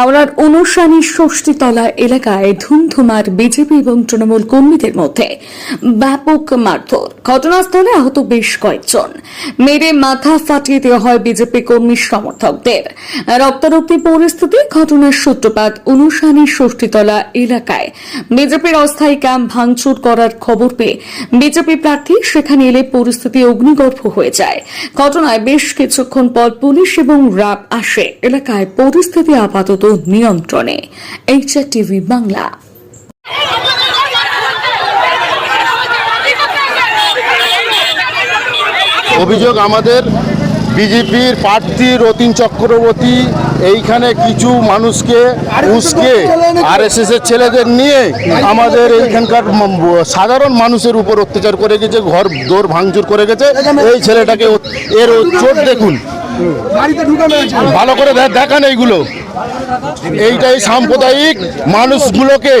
হাওড়ার অনুসানী ষষ্ঠীতলা এলাকায় ধুমধুমার বিজেপি এবং তৃণমূল কর্মীদের মধ্যে ব্যাপক মারধর। ঘটনাস্থলে আহত বেশ কয়েকজন। মেরে মাথা ফাটিয়ে দেওয়া হয় বিজেপি কর্মী সমর্থকদের। রক্তারক্তি পরিস্থিতি, ঘটনার সূত্রপাত অনুসানী ষষ্ঠীতলা এলাকায়। বিজেপির অস্থায়ী ক্যাম্প ভাঙচুর করার খবর পেয়ে বিজেপি প্রার্থী সেখানে এলে পরিস্থিতি অগ্নিগর্ভ হয়ে যায়। ঘটনায় বেশ কিছুক্ষণ পর পুলিশ এবং র্যাব আসে। এলাকায় পরিস্থিতি আপাতত নিয়ন্ত্রণে এইচআর টিভি বাংলা। অভিযোগ আমাদের, বিজেপির প্রার্থী রতিন চক্রবর্তী, এইখানে কিছু মানুষকে উস্কে আর এস এর ছেলেদের নিয়ে আমাদের এইখানকার সাধারণ মানুষের উপর অত্যাচার করে গেছে, ঘর দৌড় ভাঙচুর করে গেছে। এই ছেলেটাকে এর চোট দেখুন। ভালো করে দেখান এইগুলো। এইটাই সাম্প্রদায়িক মানুষগুলোকে।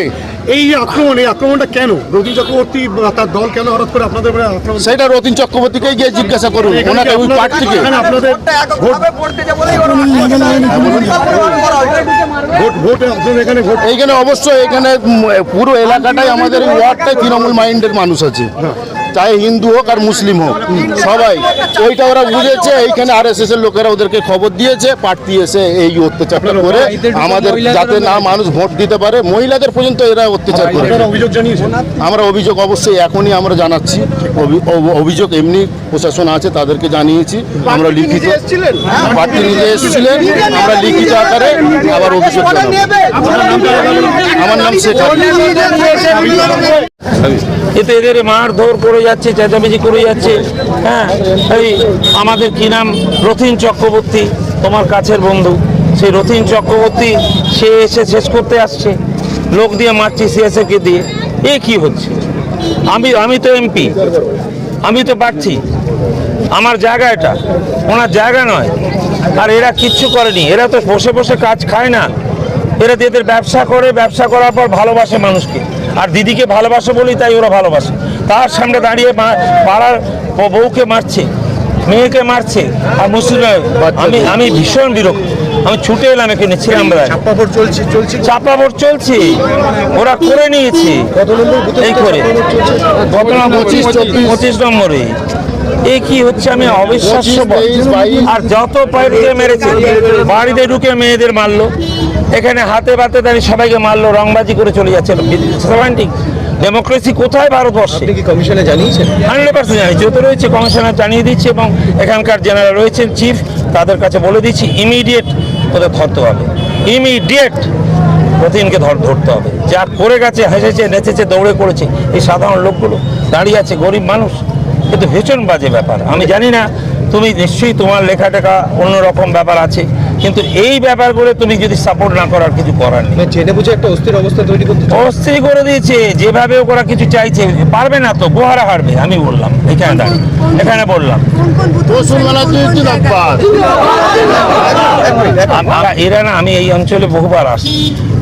এই আক্রমণ এই আক্রমণটা কেন? রবীন্দ্র চক্রবর্তী তার দল কেন হঠাৎ করে আপনাদের আক্রমণ সেটা রতিন চক্রবর্তীকে গিয়ে জিজ্ঞাসা করুন। এখানে ওনাকে ওই আপনাদের- ভোট ভোট ভোট আপনাদের এখানে ভোট এইখানে অবশ্যই এখানে পুরো এলাকাটাই আমাদের এই ওয়ার্ডটাই তৃণমূল মাইন্ডের মানুষ আছে। চাই হিন্দু হোক আর মুসলিম হোক। সবাই ওইটা ওরা বুঝেছে এইখানে আর এস এর লোকেরা ওদেরকে খবর দিয়েছে প্রার্থী এসে এই অত্যাচারটা করে আমাদের যাতে না মানুষ ভোট দিতে পারে মহিলাদের পর্যন্ত এরা অত্যাচার করে আমরা অভিযোগ অবশ্যই এখনই আমরা জানাচ্ছি অভি- অভিযোগ এমনি প্রশাসন আছে তাদেরকে জানিয়েছি। আমরা লিখিত প্রার্থী নিজে এসেছিলেন আমরা লিখিত আকারে আবার অভিযোগ জানাব। আমার নাম শেখ এতে এদের মারধর করে যাচ্ছে, চেঁচামেচি করে যাচ্ছে। হ্যাঁ এই আমাদের কি নাম? রথিন চক্রবর্তী, তোমার কাছের বন্ধু। সেই রথিন চক্রবর্তী, সে এসে শেষ করতে আসছে। লোক দিয়ে মারছি সিএসএফকে দিয়ে। এ কি হচ্ছে? আমি আমি তো এমপি। আমি তো পারছি আমার জায়গা এটা। ওনার জায়গা নয়। আর এরা কিচ্ছু করেনি। এরা তো বসে বসে কাজ খায় না। এরা তো এদের ব্যবসা করে, ব্যবসা করার পর ভালোবাসে মানুষকে। আর দিদিকে ভালোবাসো বলেই তাই ওরা ভালোবাসে। তার সামনে দাঁড়িয়ে পাড়ার বউকে মারছে মেয়েকে মারছে আর মুসলিম আমি আমি ভীষণ বিরক্ত। আমি ছুটে এলাম এখানে ছিলাম ভোট চলছে চলছে চাপা ভোট চলছে। ওরা করে নিয়েছে। এই করে। ঘটনা পঁচিশ, পঁচিশ নম্বরে। এ কি হচ্ছে আমি অবিশ্বাস্য আর যত পাইতে মেরেছে বাড়িতে ঢুকে মেয়েদের মারলো এখানে হাতে বাতে দাঁড়িয়ে সবাইকে মারলো রংবাজি করে চলে যাচ্ছে। সেভেন্টিক ডেমোক্রেসি কোথায় ভারতবর্ষে? কি কমিশনে জানিয়েছেন? হান্ড্রেড পার্সেন্ট জানি যত রয়েছে কমিশনার জানিয়ে দিচ্ছে এবং এখানকার জেনারেল রয়েছেন চিফ তাদের কাছে বলে দিচ্ছি ইমিডিয়েট ওদের ধরতে হবে। ইমিডিয়েট প্রতিদিনকে ধর ধরতে হবে। যা করে গেছে হেসেছে নেচেছে দৌড়ে করেছে এই সাধারণ লোকগুলো দাঁড়িয়ে আছে গরিব মানুষ। কিন্তু ভীষণ বাজে ব্যাপার। আমি জানি না তুমি নিশ্চয়ই তোমার লেখা টেখা অন্যরকম ব্যাপার আছে কিন্তু এই ব্যাপার ব্যাপারগুলো তুমি যদি সাপোর্ট না করার কিছু করার নেই। মানে জেনে বুঝে একটা অস্থির অবস্থা তৈরি করতে? অস্থির করে দিয়েছে যেভাবে ওরা কিছু চাইছে পারবে না তো গোহারা হারবে আমি বললাম এখানে দাঁড়িয়ে এখানে বললাম। এরা না আমি এই অঞ্চলে বহুবার আসি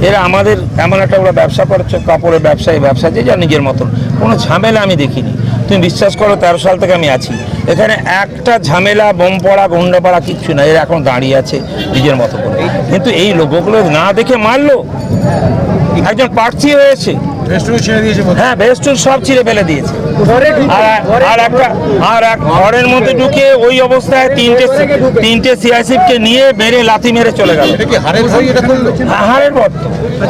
এরা আমাদের এমন একটা ওরা ব্যবসা করছে কাপড়ের ব্যবসায়ী ব্যবসা যে যা নিজের মতন। কোনো ঝামেলা আমি দেখিনি। তুমি বিশ্বাস করো, তেরো সাল থেকে আমি আছি। এখানে একটা ঝামেলা, বোম পড়া, গন্ডা পড়া কিচ্ছু না। এরা এখন দাঁড়িয়ে আছে নিজের মতো করে। কিন্তু এই লোকগুলো না দেখে মারলো? একজন প্রার্থী হয়েছে। হ্যাঁ ভেস্টুন সব ছিঁড়ে ফেলে দিয়েছে। আর আর একটা আর এক ঘরের মধ্যে ঢুকে ওই অবস্থায় তিনটে তিনটে সিআইসিফকে নিয়ে মেরে লাথি মেরে চলে গেল। হারের পর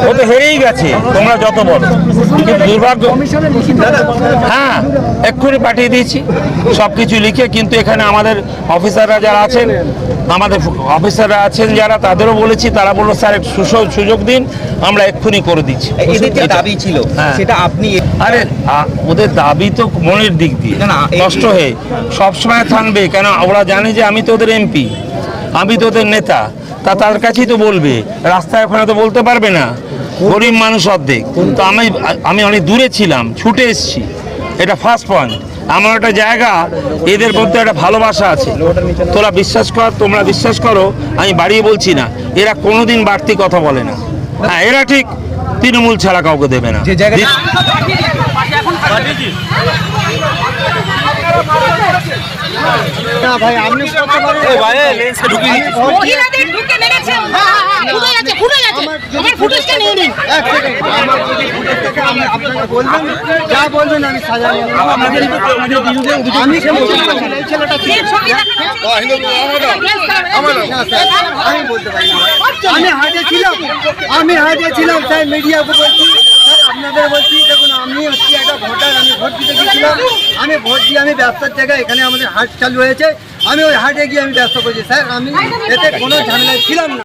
ও তো হেরেই গেছে তোমরা যত বলো। কিন্তু দুর্ভাগ্য হ্যাঁ এক্ষুনি পাঠিয়ে দিয়েছি। সব কিছু লিখে কিন্তু এখানে আমাদের অফিসাররা যারা আছেন আমাদের অফিসাররা আছেন যারা তাদেরও বলেছি তারা বলল স্যার একটু সুযোগ দিন আমরা এক্ষুনি করে দিচ্ছি। দাবি ছিল। হ্যাঁ। সেটা আপনি আরে ওদের দাবি তো মনের দিক দিয়ে। কষ্ট হয়ে। সবসময় থাকবে কেন ওরা জানে যে আমি তো ওদের এমপি আমি তো ওদের নেতা। তা তার কাছেই তো বলবে। রাস্তায় ওখানে তো বলতে পারবে না। গরিব মানুষ অর্ধেক। তো আমি আমি অনেক দূরে ছিলাম ছুটে এসেছি। এটা ফার্স্ট পয়েন্ট আমার একটা জায়গা এদের মধ্যে একটা ভালোবাসা আছে। তোরা বিশ্বাস কর তোমরা বিশ্বাস করো আমি বাড়িয়ে বলছি না। এরা কোনোদিন বাড়তি কথা বলে না। হ্যাঁ এরা ঠিক। তৃণমূল ছাড়া কাউকে দেবে না। যে জায়গাটা মহিলাদের ঢুকে মেরেছে। খুলে গেছে ফুটেজটা আমি আপনাকে বলবেন আমি বলতে পারি আমি ছিলাম আমি হাটে ছিলাম মিডিয়াকে বলছি আপনাদের বলছি দেখুন আমি হচ্ছি একটা ভোটার আমি ভোট দিতে গেছিলাম আমি ভোট দিয়ে আমি ব্যবসার জায়গায় এখানে আমাদের হাট চালু হয়েছে আমি ওই হাটে গিয়ে আমি ব্যবসা করছি। স্যার, আমি এতে কোনো ঝামেলায় ছিলাম না।